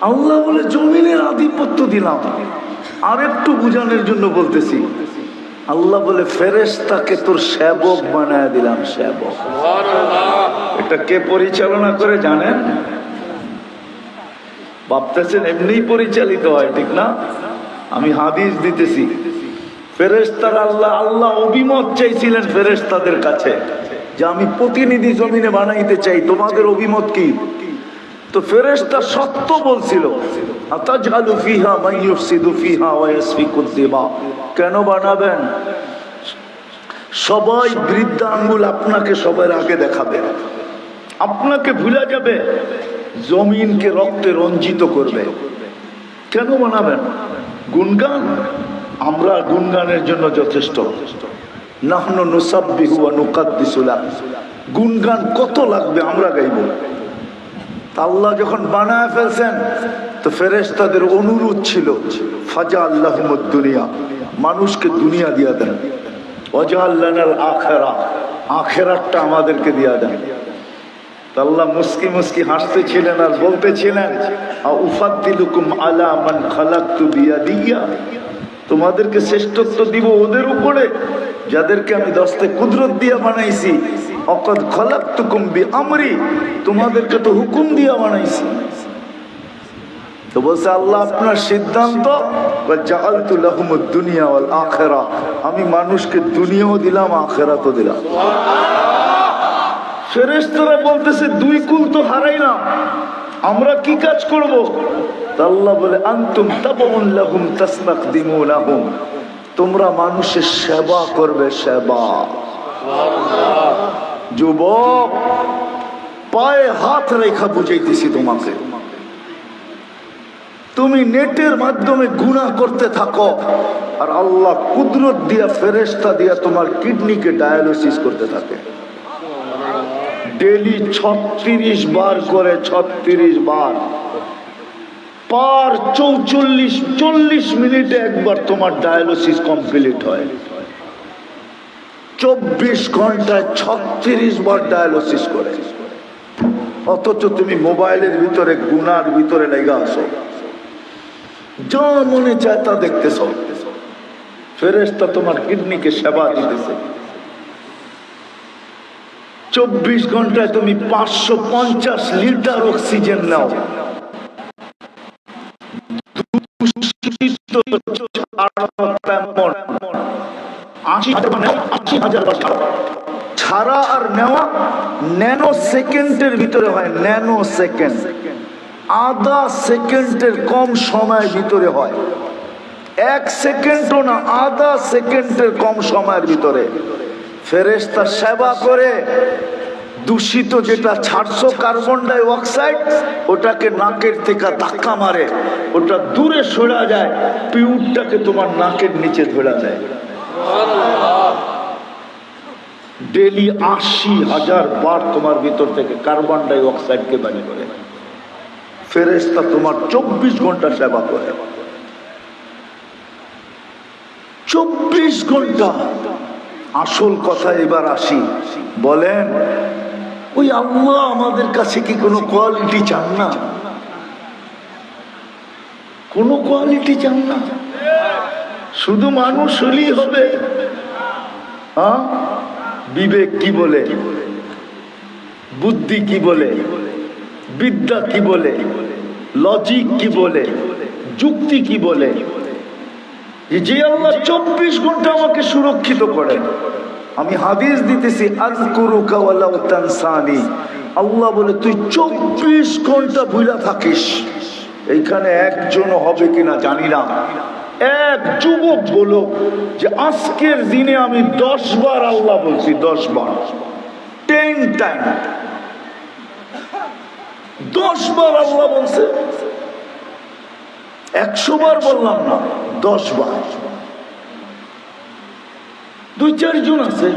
আল্লাহ বলে জমিনের আধিপত্য দিলাম। আর একটু বুঝানোর জন্য বলতেছি আল্লাহ বলে ফেরেশতাকে তোর সেবক বানায় দিলাম সেবক। এটা কে পরিচালনা করে জানেন? ভাবতেছেন এমনিই পরিচালিত হয় ঠিক না? আমি হাদিস দিতেছি ফেরেস্তার আল্লাহ আল্লাহ অভিমত চাইছিলেন ফেরেস্তাদের কাছে যে আমি প্রতিনিধি জমিনে বানাইতে চাই তোমাদের অভিমত কি? তো ফেরেস্তা সত্য বলছিল আতাজআলু ফিহা মান ইউফসিদু ফিহা ওয়া ইয়াসফিকুদ দিমা কেন বানাবেন? সবাই বৃদ্ধা আঙ্গুল আপনাকে সবার আগে দেখাবে। আপনাকে ভুলা যাবে, জমিনকে রক্তে রঞ্জিত করবে। কেন বানাবেন? গুনগান আমরা গুনগানের জন্য যথেষ্ট। নাহনু নুসাব্বিহু ওয়া নুকাদ্দিসু লাহ গুনগান কত লাগবে আমরা গাইব। আল্লাহ যখন বানায় ফেলছেন, তো ফেরেস তাদের অনুরোধ ছিল, ফাজা আল্লাহমুদ দুনিয়া মানুষকে দুনিয়া দিয়া দেন। অজা আল্লাহ আখেরা আখেরাতটা আমাদেরকে দিয়া দেন। আল্লাহ মুস্কি মুস্কি হাসতেছিলেন আর বলতেছিলেন উফাদ্দিলুকুম মান খালাকতু বিয়াদিয়া তোমাদেরকে শ্রেষ্ঠত্ব দিব ওদের উপরে, যাদেরকে আমি দশতে কুদরত দিয়ে বানাইছি। অকদ খলাকতুকুম বি আমরি তোমাদেরকে তো হুকুম দিয়ে বানাইছি। তো বলছে, আল্লাহ, আপনার সিদ্ধান্ত আখিরা। আমি মানুষকে দুনিয়াও দিলাম, আখিরাতও দিলাম। ফেরেশতারা বলতেছে, দুই কুল তো হারাইলাম, আমরা কি কাজ করব? আল্লাহ বলে, আনতুম তাবউন লাহুম তাসতাকদিমুনাহুম। তোমরা মানুষের সেবা করবে, সেবা। যুবক, পায়ে হাত রেখা বুঝাইতেছি তোমাকে। তুমি নেটের মাধ্যমে গুণা করতে থাকো আর আল্লাহ কুদরত দিয়া ফেরেস্তা দিয়া তোমার কিডনিকে ডায়ালিসিস করতে থাকে। ডেলি ছত্রিশ বার করে ছত্রিশ বার। পার চৌচল্লিশ, চল্লিশ মিনিটে একবার তোমার ডায়ালিসিস কমপ্লিট হয়। চব্বিশ ঘন্টায় ছত্রিশ বার ডায়ালিসিস করে। অথচ তুমি মোবাইলের ভিতরে, গুনার ভিতরে লেগে আসো যা মনে চায় তা দেখতেছ। ফেরেস্তা তোমার কিডনিকে সেবা দিতেছে। চব্বিশ ঘন্টায় তুমি পাঁচশো পঞ্চাশ লিটার অক্সিজেন নাও। আশি হাজার নেওয়া, আশি হাজার বার ছাড়া। আর নেওয়া ন্যানো সেকেন্ডের ভিতরে হয় ন্যানো সেকেন্ড। আধা সেকেন্ডের কম সময়ের ভিতরে হয়। এক সেকেন্ডও না আধা সেকেন্ডের কম সময়ের ভিতরে। ফেরেস্তা সেবা করে দূষিত যেটা ছাড়ছো কার্বন ডাই অক্সাইড ওটাকে নাকের থেকে ধাক্কা মারে। ওটা দূরে সরা যায় পিউটটাকে তোমার নাকের নিচে ধরা যায়। ডেলি আশি হাজার বার তোমার ভিতর থেকে কার্বন ডাই অক্সাইডকে বাড়ি করে। ফেরেস্তা তোমার চব্বিশ ঘণ্টা সেবা করে। চব্বিশ ঘণ্টা। আসল কথা এবার আসি। বলেন, ওই আল্লাহ আমাদের কাছে কি কোনো কোয়ালিটি চান না? কোনো কোয়ালিটি চান না? শুধু মানুষ হলেই হবে বিবেক কি বলে? বুদ্ধি কি বলে? বিদ্যা কি বলে? লজিক কি বলে? যুক্তি কি বলে? যে আল্লাহ চব্বিশ ঘণ্টা আমাকে সুরক্ষিত করেন। আমি হাদিস দিতেছি আল্লাহ বলে, তুই চব্বিশ ঘণ্টা ভুলা থাকিস। এইখানে একজনও হবে কিনা জানি না। এক যুবক বলো যে আজকের দিনে আমি দশ বার আল্লাহ বলছি, দশ বার। টেন টাইম দশ বার আল্লাহ বলছে। একশো বার বললাম না, দশ বার। দুই চারজন আছে,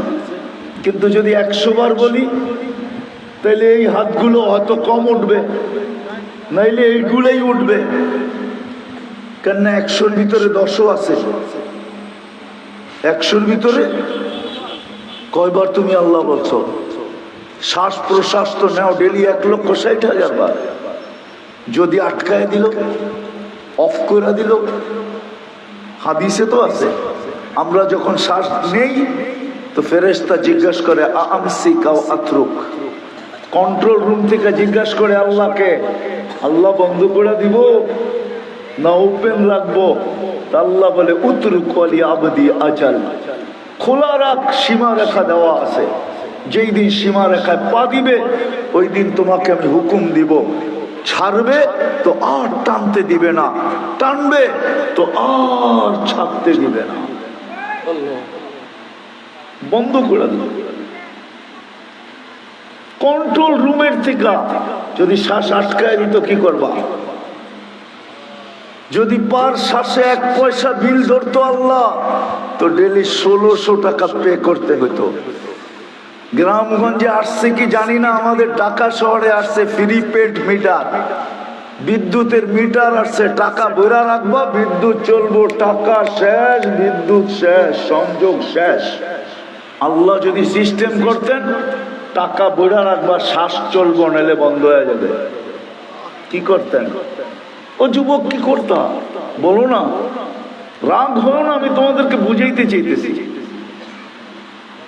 কিন্তু যদি একশো বার বলি তাহলে এই হাতগুলো হয়তো কম উঠবে, নাইলে এইগুলোই উঠবে। কেননা একশোর ভিতরে দশও আছে। একশোর ভিতরে? কয়বার তুমি আল্লাহ বলছো? শ্বাস প্রশ্বাস তো নেও, ডেলি এক লক্ষ ষাট হাজার বার। যদি আটকায় দিল, অফ করে দিল, হাদিসে তো আছে। আমরা যখন শ্বাস নেই, তো ফেরেশতা জিজ্ঞাসা করে আমসি কাউ আত্রুক? কন্ট্রোল রুম থেকে জিজ্ঞাসা করে, আল্লাহকে? আল্লাহ বন্ধ করে দিব। না ওপেন রাখব। আল্লাহ বলে উতরুক আলী আবদি আজাল। খোলা রাখ সীমা রেখা দেওয়া আছে। যেই দিন সীমা রেখায় পা দিবে, ওই দিন তোমাকে আমি হুকুম দিব। ছাড়বে তো আর টানতে দিবে না। টানবে তো আর ছাড়তে দিবে না। বন্ধ করে দিবে কন্ট্রোল রুমের থেকে যদি শ্বাস আটকায় দিত কি করবা? যদি পার শ্বাসে এক পয়সা বিল ধরতো আল্লাহ, তো ডেলি ষোলোশো টাকা পে করতে হতো গ্রামগঞ্জে আসছে কি জানি না, আমাদের ঢাকা শহরে আসছে ফ্রি পেড মিটার। বিদ্যুতের মিটার আসছে, টাকা বইরা রাখবা, বিদ্যুৎ চলবো, টাকা শেষ, বিদ্যুৎ শেষ, সংযোগ শেষ। আল্লাহ যদি সিস্টেম করতেন, টাকা বইরা রাখবা, শ্বাস চলবো, নাহলে বন্ধ হয়ে যাবে। কি করতেন? ও যুবক কি করতাম বলো না। রাগ হও না, আমি তোমাদেরকে বুঝাইতে চাইতেছি।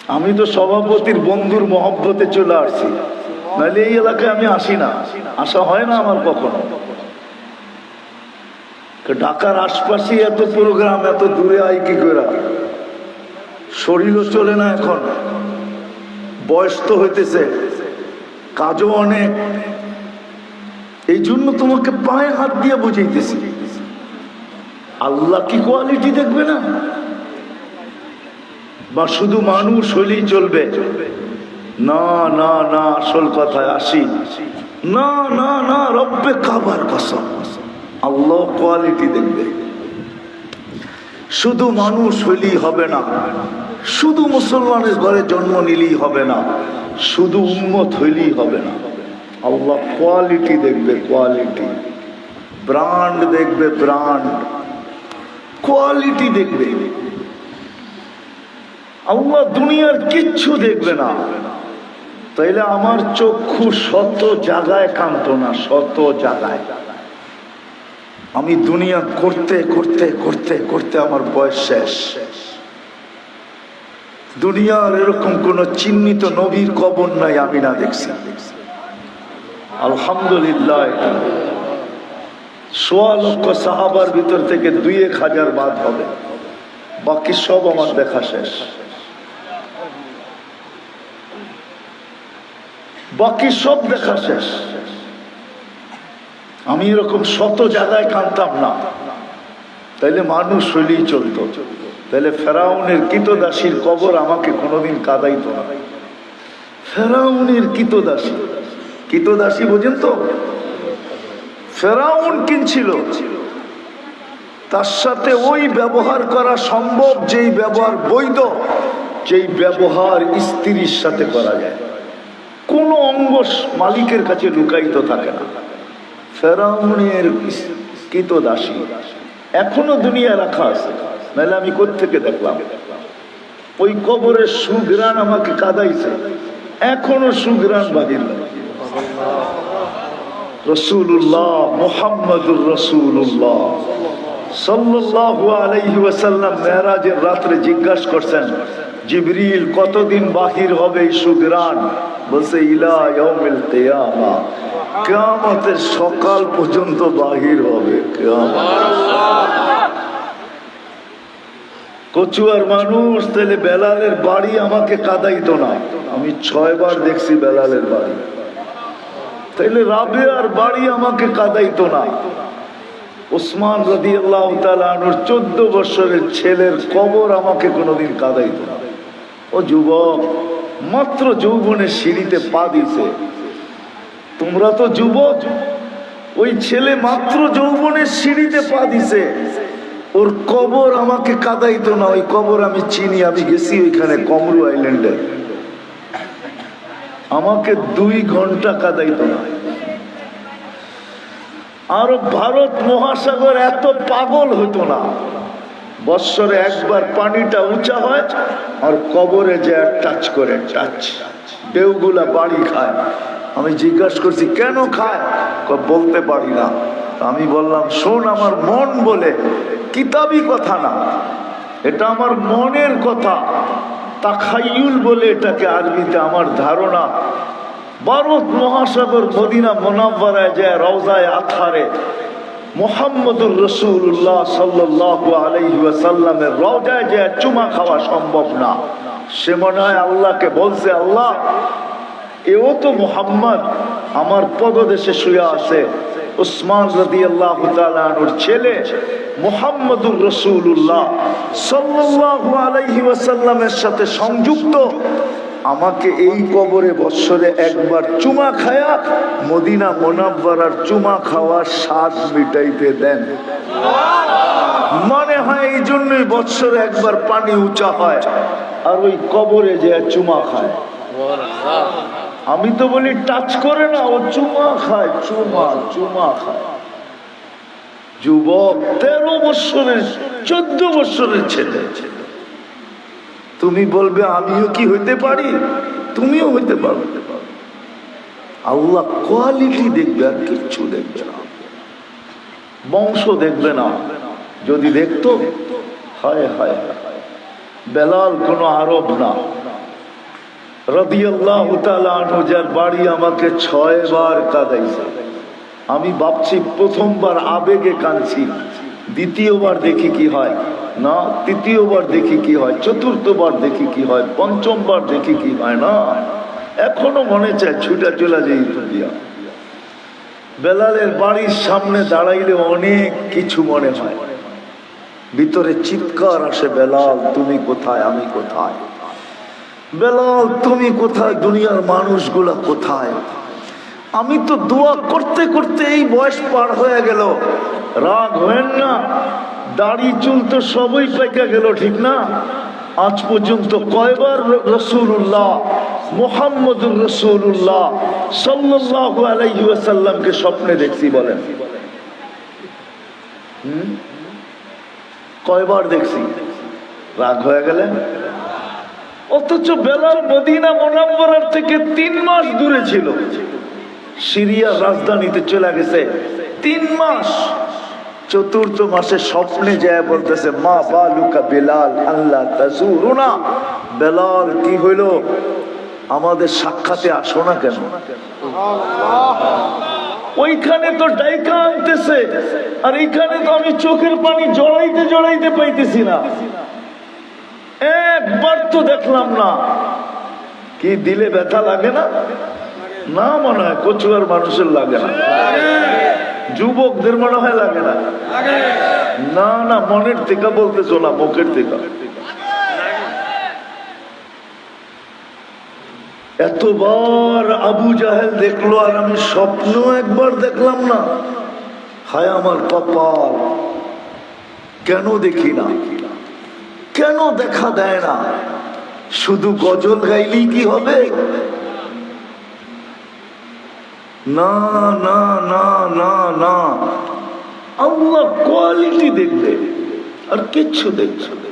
আমি তো সভাপতির বন্ধুর মহব্বতে চলে আসছি। নাহলে এই এলাকায় আমি আসি না। আসা হয় না আমার কখনো। ঢাকার আশপাশে এত প্রোগ্রাম, এত দূরে আই কি করে শরীরও চলে না এখন। বয়স তো হইতেছে। কাজও অনেক। এই জন্য তোমাকে পায়ে হাত দিয়ে বুঝাইতেছি। আল্লাহ কি কোয়ালিটি দেখবে না? বা শুধু মানুষ হলেই চলবে? না না না, আসল কথায় আসি। না না না, রব্বে কাবার কসম। আল্লাহ কোয়ালিটি দেখবে। শুধু মানুষ হইলেই হবে না। শুধু মুসলমানের ঘরে জন্ম নিলেই হবে না। শুধু উন্মত হইলেই হবে না। আল্লাহ কোয়ালিটি দেখবে কোয়ালিটি ব্রান্ড দেখবে ব্রান্ড কোয়ালিটি দেখবে। আল্লাহ দুনিয়ার কিচ্ছু দেখবে না। তাইলে আমার চক্ষু শত জায়গায় কান্ত না শত জায়গায়। আমি দুনিয়া করতে করতে করতে করতে আমার বয়স শেষ। দুনিয়ার এরকম কোন চিহ্নিত নবীর কবর নাই আমি না দেখছি। আলহামদুলিল্লাহ। সোয়া লক্ষ সাহাবার ভিতর থেকে দুই এক হাজার বাদ হবে। বাকি সব আমার দেখা শেষ। বাকি সব দেখা শেষ। আমি এরকম শত জায়গায় কানতাম না। তাইলে মানুষ হইলেই চলতো। তাহলে ফেরাউনের কিতদাসীর কবর আমাকে কোনোদিন কাদাইতো না। ফেরাউনের কিতদাসী। কিতদাসী বোঝেন তো? ফেরাউন কিনছিল তার সাথে ওই ব্যবহার করা সম্ভব, যেই ব্যবহার বৈধ, যেই ব্যবহার স্ত্রীর সাথে করা যায়। কোনো অঙ্গ মালিকের কাছে লুকায়িত থাকে না। ফেরাউনের কৃত দাসী? এখনও দুনিয়া রাখা আছে। নাহলে আমি কোথেকে দেখলাম? ওই কবরের সুগ্রান আমাকে কাদাইছে। এখনও সুগ্রান বাহির রসুল্লাহ মেরাজের রাত্রে জিজ্ঞাসা করছেন কতদিন বাহির হবে ইলা সকাল পর্যন্ত বাহির হবে কচুয়ার মানুষ, তাহলে বেলালের বাড়ি আমাকে কাদাইতো না। আমি ছয়বার দেখছি বেলালের বাড়ি। তাইলে রাবেয়ার বাড়ি আমাকে কাদাইতো না। ওসমান রদি আল্লাহ তালুর চোদ্দ বছরের ছেলের কবর আমাকে কোনোদিন কাদাইত না। ও যুবক, মাত্র যৌবনের সিঁড়িতে পা দিছে তোমরা তো যুবক, ওই ছেলে মাত্র যৌবনের সিঁড়িতে পা দিছে ওর কবর আমাকে কাদাইতো না, ওই কবর আমি চিনি, আমি গেছি ওইখানে কমরু আইল্যান্ডে। আমাকে দুই ঘণ্টা কাদাইতো না। আর ভারত মহাসাগর এত পাগল হতো না। বৎসরে একবার পানিটা উঁচা হয় আর কবরে যে টাচ করে টাচ। ঢেউগুলা বাড়ি খায়। আমি জিজ্ঞাসা করছি, কেন খায়? বলতে পারি না। আমি বললাম, শোন, আমার মন বলে কিতাবি কথা না। এটা আমার মনের কথা। তাখাইয়ুল বলে এটাকে আরবিতে আমার ধারণা। ভারত মহাসাগর মদিনা মোনাব্বারায় যায়, রওজায় আথারে। মোহাম্মদুর রসুল্লাহ সাল্লাহ আলাইসাল্লামের রওজায় যে চুমা খাওয়া সম্ভব না। সে মনে হয় আল্লাহকে বলছে, আল্লাহ, এও তো মোহাম্মদ, আমার পদদেশে শুয়ে আছে। উসমান রদি আল্লাহ ছেলে মোহাম্মদুর রসুল্লাহ ওয়াসাল্লামের সাথে সংযুক্ত। আমাকে এই কবরে বৎসরে একবার চুমা খায়া মদিনা মোনাব্বারার চুমা খাওয়ার স্বাদ মিটাইতে দেন। মনে হয় এই জন্যই বৎসরে একবার পানি উঁচা হয় আর ওই কবরে যে চুমা খায়। আমি তো বলি, টাচ করে না, ও চুমা খায়, চুমা চুমা খায়। যুবক তেরো বৎসরের, চোদ্দ বৎসরের ছেলে। তুমি বলবে, আমিও কি হইতে পারি? তুমিও হইতে পারো। আল্লাহ কোয়ালিটি দেখবে আর কিচ্ছু দেখবে না। বংশ দেখবে না। যদি দেখতো, হায় হায়। বেলাল কোনো আরব না। রদিয়াল্লাহ যার বাড়ি আমাকে ছয় বার কাঁদাইছে। আমি ভাবছি প্রথমবার আবেগে কাঁদছি, দ্বিতীয়বার দেখি কি হয়, না, তৃতীয়বার দেখি কি হয়, চতুর্থবার দেখি কি হয়, পঞ্চমবার দেখি কি হয়, না। এখনও মনে চায় ছুটা চলে দিয়া। বেলালের বাড়ির সামনে দাঁড়াইলে অনেক কিছু মনে হয়। ভিতরে চিৎকার আসে, বেলাল, তুমি কোথায়, আমি কোথায়? বেলাল, তুমি কোথায়, দুনিয়ার মানুষগুলা কোথায়? আমি তো দোয়া করতে করতে এই বয়স পার হয়ে গেল। রাগ হেন না। দাড়ি চুল তো সবই পেকে গেল, ঠিক না? আজ পর্যন্ত কয়বার রসুল্লাহ মোহাম্মদুর রসুল্লাহ সাল্লাহ স্বপ্নে দেখছি বলেন? কয়বার দেখছি? রাগ হয়ে গেলেন অথচ বেলাল মদিনা মোনাম্বরার থেকে তিন মাস দূরে ছিল। সিরিয়ার রাজধানীতে চলে গেছে। তিন মাস, চতুর্থ মাসে স্বপ্নে যায় বলতেছে, মা বালুকা বেলাল আল্লাহ তাজুরুনা। বেলাল, কি হইল? আমাদের সাক্ষাতে আসো না কেন? ওইখানে তো ডাইকা আনতেছে, আর এইখানে তো আমি চোখের পানি জড়াইতে জড়াইতে পাইতেছি না। একবার তো দেখলাম না। কি দিলে ব্যথা লাগে না? না মনে হয় কচুয়ার মানুষের লাগে না। যুবকদের মনে হয় লাগে না। না না, মনের থেকে বলতেছো না মুখের থেকে এতবার আবু জাহেল দেখল আর আমি স্বপ্ন একবার দেখলাম না। হায় আমার কপাল, কেন দেখি না? কেন দেখা দেয় না? শুধু গজল গাইলেই কি হবে? না না না না না আল্লাহ কোয়ালিটি দেখবে আর কিচ্ছু দেখছে না।